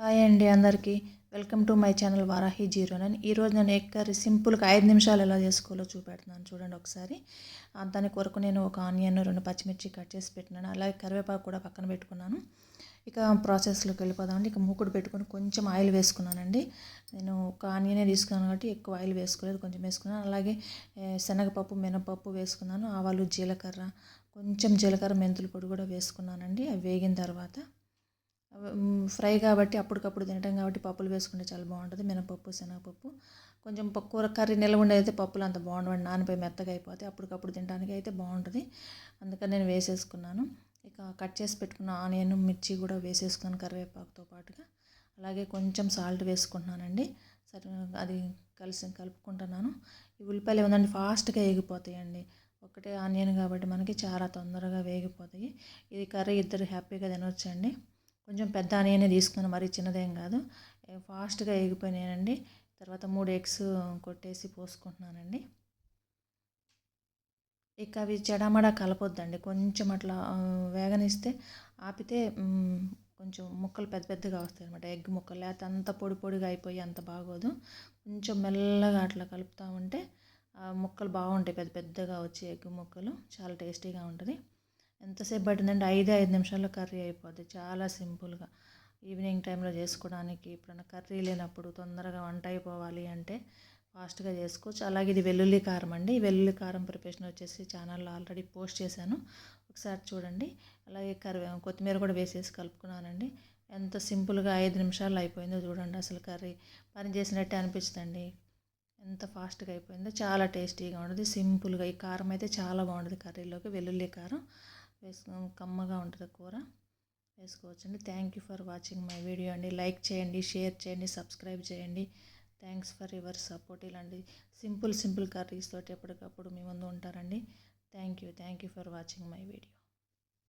Hi అండి అందరికీ. Welcome to my channel Varahi zero nine. ఈరోజు నేను ఎగ్ కర్రీ సింపుల్గా ఐదు నిమిషాలు ఎలా చేసుకోవాలో చూపెడుతున్నాను చూడండి ఒకసారి. దాని కొరకు నేను ఒక ఆనియన్ రెండు పచ్చిమిర్చి కట్ చేసి పెట్టినాను. అలాగే కరివేపాకు కూడా పక్కన పెట్టుకున్నాను. ఇక ప్రాసెస్లోకి వెళ్ళిపోదామండి. ఇక మూకుడు పెట్టుకుని కొంచెం ఆయిల్ వేసుకున్నానండి. నేను ఒక ఆనియనే తీసుకున్నాను కాబట్టి ఎక్కువ ఆయిల్ వేసుకోలేదు కొంచెం వేసుకున్నాను. అలాగే శనగపప్పు మినపప్పు వేసుకున్నాను ఆవాలు జీలకర్ర కొంచెం జీలకర్ర మెంతుల పొడి కూడా వేసుకున్నానండి. అవి వేగిన తర్వాత ఫ్రై కాబట్టి అప్పటికప్పుడు తినటం కాబట్టి పప్పులు వేసుకుంటే చాలా బాగుంటుంది. మినపప్పు శనగపప్పు. కొంచెం కూర కర్రీ నిల్వ ఉండేదైతే పప్పులు అంత బాగుండవండి. నానిపోయి మెత్తగా అయిపోతే అప్పటికప్పుడు తినడానికి అయితే బాగుంటుంది. అందుకని నేను వేసేసుకున్నాను. ఇక కట్ చేసి పెట్టుకున్న ఆనియన్ మిర్చి కూడా వేసేసుకున్నాను కరివేపాకుతో పాటుగా. అలాగే కొంచెం సాల్ట్ వేసుకుంటున్నానండి. సరే అది కలిసి కలుపుకుంటున్నాను. ఈ ఉల్లిపాయలు ఏమందండి ఫాస్ట్గా వేగిపోతాయండి ఒకటే ఆనియన్ కాబట్టి మనకి చాలా తొందరగా వేగిపోతాయి. ఇది కర్రీ ఇద్దరు హ్యాపీగా తినొచ్చండి. కొంచెం పెద్ద ఆనియనే తీసుకుని మరీ చిన్నదేం కాదు. ఫాస్ట్గా వేగిపోయినాయండి. తర్వాత మూడు ఎగ్స్ కొట్టేసి పోసుకుంటున్నానండి. ఇక అవి చెడమడ కలపొద్దండి. కొంచెం అట్లా వేగనిస్తే ఆపితే కొంచెం ముక్కలు పెద్ద పెద్దగా వస్తాయి అనమాట ఎగ్ ముక్కలు లేకపోతే అంత పొడి పొడిగా అయిపోయి అంత బాగోదు. కొంచెం మెల్లగా అట్లా కలుపుతూ ఉంటే ముక్కలు బాగుంటాయి. పెద్ద పెద్దగా వచ్చి ఎగ్ ముక్కలు. చాలా టేస్టీగా ఉంటుంది. ఎంతసేపు పట్టిందంటే ఐదు ఐదు నిమిషాల్లో కర్రీ అయిపోద్ది. చాలా సింపుల్గా. ఈవినింగ్ టైంలో చేసుకోవడానికి ఎప్పుడైనా కర్రీ లేనప్పుడు తొందరగా వంట అయిపోవాలి అంటే ఫాస్ట్గా చేసుకోవచ్చు. అలాగే ఇది వెల్లుల్లి కారం అండి. వెల్లుల్లి కారం ప్రిపరేషన్ వచ్చేసి ఛానల్లో ఆల్రెడీ పోస్ట్ చేశాను. ఒకసారి చూడండి. అలాగే కరివే కొత్తిమీర కూడా వేసేసి కలుపుకున్నానండి. ఎంత సింపుల్గా ఐదు నిమిషాల్లో అయిపోయిందో చూడండి అసలు కర్రీ. పని చేసినట్టే అనిపిస్తుందండి ఎంత ఫాస్ట్గా అయిపోయిందో చాలా టేస్టీగా ఉంటుంది సింపుల్గా ఈ కారం అయితే చాలా బాగుంటుంది కర్రీలోకి. వెల్లుల్లి కారం. వేసుకో కమ్మగా ఉంటుంది కూర. వేసుకోవచ్చండి. Thank you for watching my video అండి. లైక్ చేయండి షేర్ చేయండి సబ్స్క్రైబ్ చేయండి. థ్యాంక్స్ ఫర్ యువర్ సపోర్ట్ ఇలాంటి సింపుల్ సింపుల్ కర్రీస్ తోటి ఎప్పటికప్పుడు మీ ముందు ఉంటారండి. Thank you thank you for watching my video